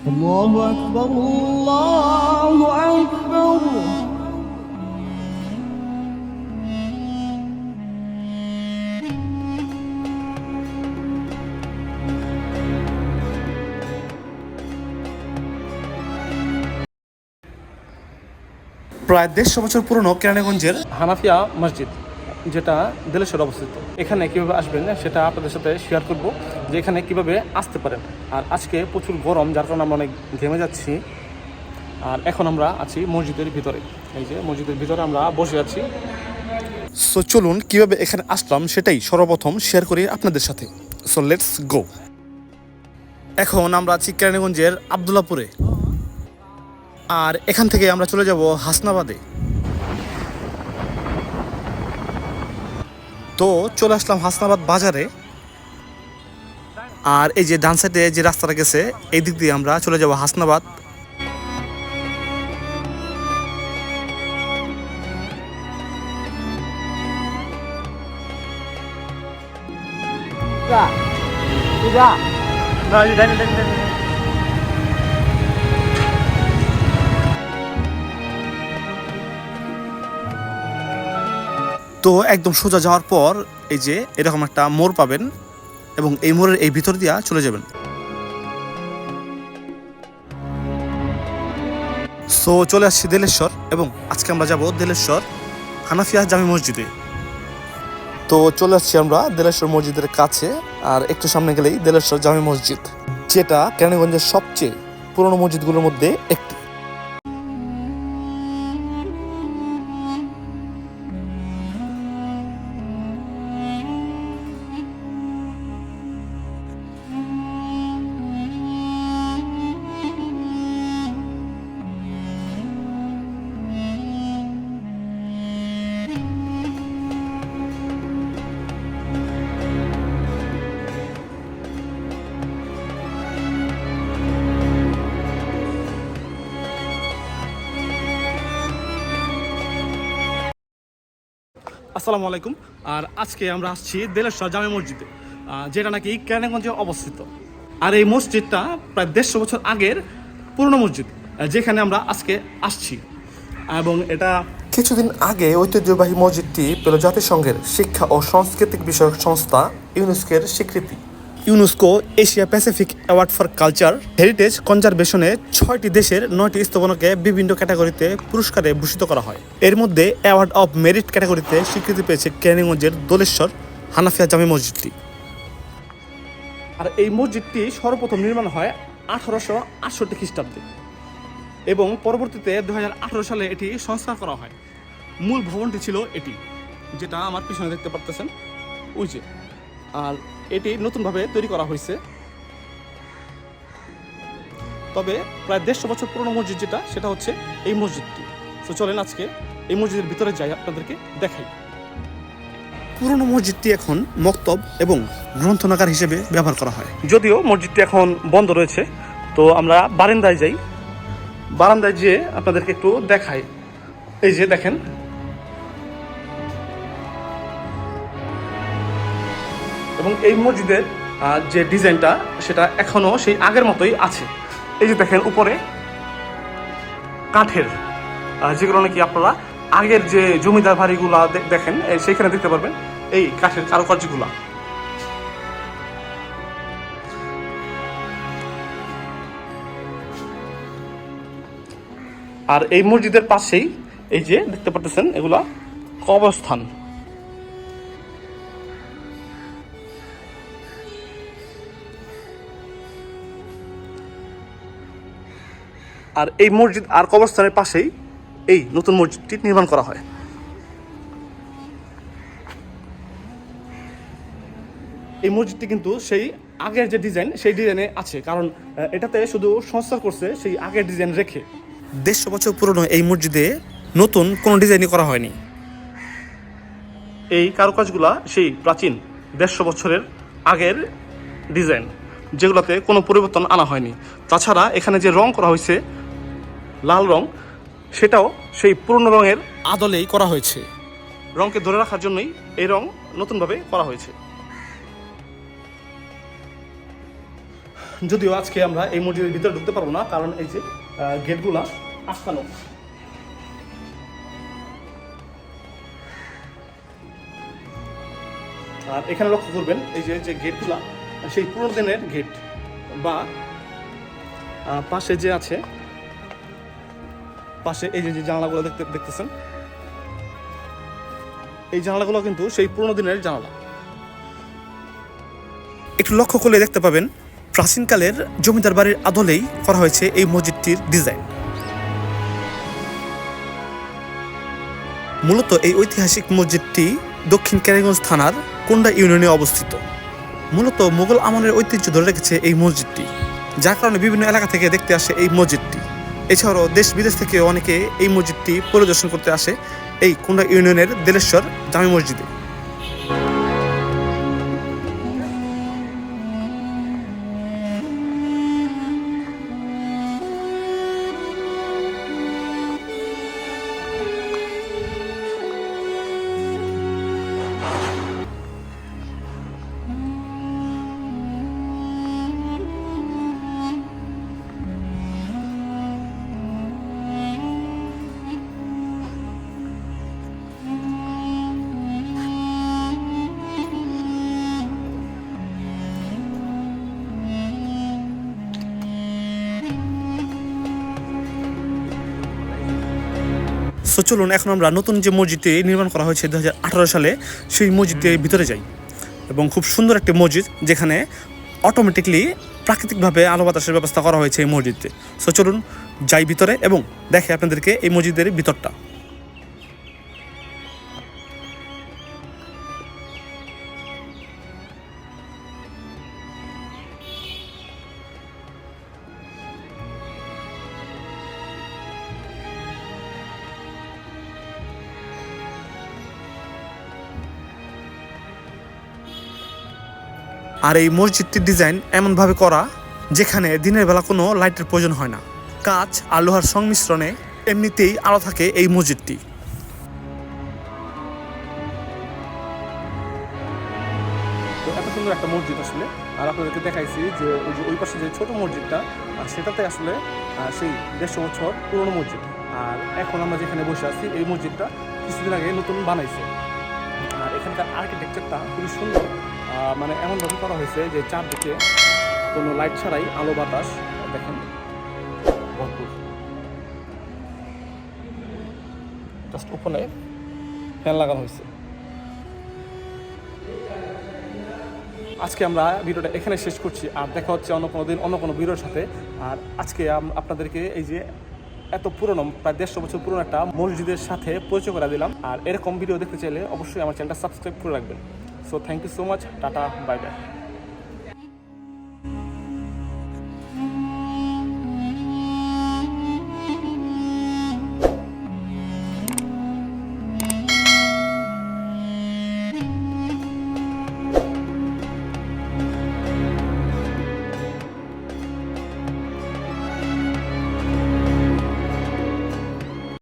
الله أكبر الله أكبر প্রায় দেড়শো বছর পুরনো কেরানীগঞ্জের হানাফিয়া মসজিদ যেটা দেলেশ্বর অবস্থিত। এখানে কীভাবে আসবেন, সেটা আপনাদের সাথে শেয়ার করব যে এখানে কীভাবে আসতে পারেন। আর আজকে প্রচুর গরম, যার কারণে আমরা অনেক ঘেমে যাচ্ছি। আর এখন আমরা আছি মসজিদের ভিতরে। এই যে মসজিদের ভিতরে আমরা বসে আছি। সো চলুন কীভাবে এখানে আসলাম সেটাই সর্বপ্রথম শেয়ার করি আপনাদের সাথে। সো লেটস গো এখন আমরা আছি কেরানীগঞ্জের আবদুল্লাপুরে। আর এখান থেকে আমরা চলে যাব হাসনাবাদে। তো চলে আসলাম হাসনাবাদ বাজারে। আর এই যে ডান সাইডে যে রাস্তাটা গেছে, এই দিক দিয়ে আমরা চলে যাব হাসনাবাদ। তো একদম সোজা যাওয়ার পর এই যে এরকম একটা মোড় পাবেন এবং এই মোড়ের এই ভিতর দিয়া চলে যাবেন। সো চলে আসছি দেলেশ্বর এবং আজকে আমরা যাব দেলেশ্বর হানাফিয়া জামি মসজিদে। তো চলে আসছি আমরা দেলেশ্বর মসজিদের কাছে আর একটু সামনে গেলেই দেলেশ্বর জামি মসজিদ, যেটা কেরানীগঞ্জের সবচেয়ে পুরনো মসজিদগুলোর মধ্যে একটি। আসসালামু আলাইকুম। আর আজকে আমরা আসছি দেলেশ্বর জামে মসজিদে যেটা নাকি কেরানীগঞ্জে অবস্থিত। আর এই মসজিদটা প্রায় দেড়শো বছর আগের পুরনো মসজিদ যেখানে আমরা আজকে আসছি। এবং এটা কিছুদিন আগে ঐতিহ্যবাহী মসজিদটি পেল জাতিসংঘের শিক্ষা ও সাংস্কৃতিক বিষয়ক সংস্থা ইউনেস্কের স্বীকৃতি। UNESCO Asia Pacific award for culture heritage কনজারভেশনে ছয়টি দেশের নয়টি স্থাপনাকে বিভিন্ন ক্যাটাগরিতে পুরস্কারে ভূষিত করা হয়। এর মধ্যে অ্যাওয়ার্ড অফ মেরিট ক্যাটাগরিতে স্বীকৃতি পেয়েছে কেরানীগঞ্জের দোলেশ্বর হানাফিয়া জামি মসজিদটি। আর এই মসজিদটি সর্বপ্রথম নির্মাণ হয় আঠারোশো আটষট্টি খ্রিস্টাব্দে এবং পরবর্তীতে দু হাজার আঠারো সালে এটি সংস্কার করা হয়। মূল ভবনটি ছিল এটি, যেটা আমার পিছনে দেখতে পারতেছেন। ওই যে আর এটি নতুনভাবে তৈরি করা হয়েছে। তবে প্রায় দেড়শো বছর পুরনো মসজিদ যেটা সেটা হচ্ছে এই মসজিদটি। তো চলেন আজকে এই মসজিদের ভিতরে যাই আপনাদেরকে দেখাই। পুরনো মসজিদটি এখন মক্তব এবং গ্রন্থনাগার হিসেবে ব্যবহার করা হয়। যদিও মসজিদটি এখন বন্ধ রয়েছে তো আমরা বারান্দায় যাই। বারান্দায় যেয়ে আপনাদেরকে একটু দেখাই। এই যে দেখেন এবং এই মসজিদের যে ডিজাইনটা, সেটা এখনও সেই আগের মতোই আছে। এই যে দেখেন উপরে কাঠের যেগুলো নাকি আপনারা আগের যে জমিদার বাড়িগুলা দেখেন সেখানে দেখতে পারবেন, এই কাঠের কারুকার্যগুলা। আর এই মসজিদের পাশেই এই যে দেখতে পাচ্ছেন এগুলা কবরস্থান। আর এই মসজিদ আর কবরস্থানের পাশেই এই নতুন মসজিদটি নির্মাণ করা হয়। এই মসজিদটি কিন্তু সেই আগের যে ডিজাইন সেই ডিজাইনে আছে। কারণ এটাতে শুধু সংস্কার করছে সেই আগের ডিজাইন রেখে। দেড়শো বছর পুরনো এই মসজিদে নতুন কোনো ডিজাইনই করা হয়নি। এই কারুকাজগুলা সেই প্রাচীন দেড়শো বছরের আগের ডিজাইন যেগুলোতে কোনো পরিবর্তন আনা হয়নি। তাছাড়া এখানে যে রং করা হয়েছে লাল রং সেটাও সেই পুরনো রঙের আদলেই করা হয়েছে। রংকে ধরে রাখার জন্যই এই রং নতুনভাবে করা হয়েছে। যদিও আজকে আমরা এই মসজিদের ভিতরে ঢুকতে পারব না কারণ এই যে গেটগুলা আটকানো। আর এখানে লক্ষ্য করবেন এই যে যে গেটগুলা সেই পুরোনো দিনের গেট বা পাশে যে আছে পাশে এই যে জানালাগুলো দেখতে দেখতেছেন। এই জানালাগুলো কিন্তু সেই পুরোনো দিনের জানালা। একটু লক্ষ্য করলে দেখতে পাবেন, প্রাচীনকালের জমিদার বাড়ির আদলেই করা হয়েছে এই মসজিদটির ডিজাইন। মূলত এই ঐতিহাসিক মসজিদটি দক্ষিণ ক্যারিগঞ্জ থানার কোন্ডা ইউনিয়নে অবস্থিত। মূলত মুঘল আমলের ঐতিহ্য ধরে রেখেছে এই মসজিদটি, যার কারণে বিভিন্ন এলাকা থেকে দেখতে আসে এই মসজিদটি। এছাড়াও দেশ বিদেশ থেকে অনেকে এই মসজিদটি পরিদর্শন করতে আসে, এই কুন্ডা ইউনিয়নের দেলেশ্বর জামি মসজিদে। সো চলুন, এখন আমরা নতুন যে মসজিদটি নির্মাণ করা হয়েছে দু হাজার আঠেরো সালে, সেই মসজিদের ভিতরে যাই এবং খুব সুন্দর একটি মসজিদ যেখানে অটোমেটিকলি প্রাকৃতিকভাবে আলো বাতাসের ব্যবস্থা করা হয়েছে এই মসজিদে সো চলুন, যাই ভিতরে এবং দেখে আপনাদেরকে এই মসজিদের ভিতরটা। আর এই মসজিদটির ডিজাইন এমনভাবে করা যেখানে দিনের বেলা কোনো লাইটের প্রয়োজন হয় না। কাঁচ আর লোহার সংমিশ্রণে এমনিতেই আলো থাকে এই মসজিদটি। এত সুন্দর একটা মসজিদ আসলে। আর আপনাদেরকে দেখাইছি যে ওই যে ওই পাশে যে ছোট মসজিদটা, আর সেটাতে আসলে সেই দেড়শো বছর পুরনো মসজিদ। আর এখন আমরা যেখানে বসে আছি, এই মসজিদটা কিছুদিন আগে নতুন বানাইছে। আর এখানকার আর্কিটেকচারটা খুবই সুন্দর। মানে এমনভাবে করা হয়েছে যে চারদিকে কোনো লাইট ছাড়াই আলো বাতাস, দেখেন। ভরপুর। জাস্ট উপরে ফ্যান লাগানো হয়েছে। আজকে আমরা ভিডিওটা এখানে শেষ করছি, আর দেখা হচ্ছে অন্য কোনো দিন, অন্য কোনো ভিডিওর সাথে। আর আজকে আপনাদেরকে এই যে এত পুরনো, প্রায় দেড়শো বছর পুরনো একটা মসজিদের সাথে পরিচয় করে দিলাম। আর এরকম ভিডিও দেখতে চাইলে অবশ্যই আমার চ্যানেলটা সাবস্ক্রাইব করে রাখবেন। So thank you so much tata bye bye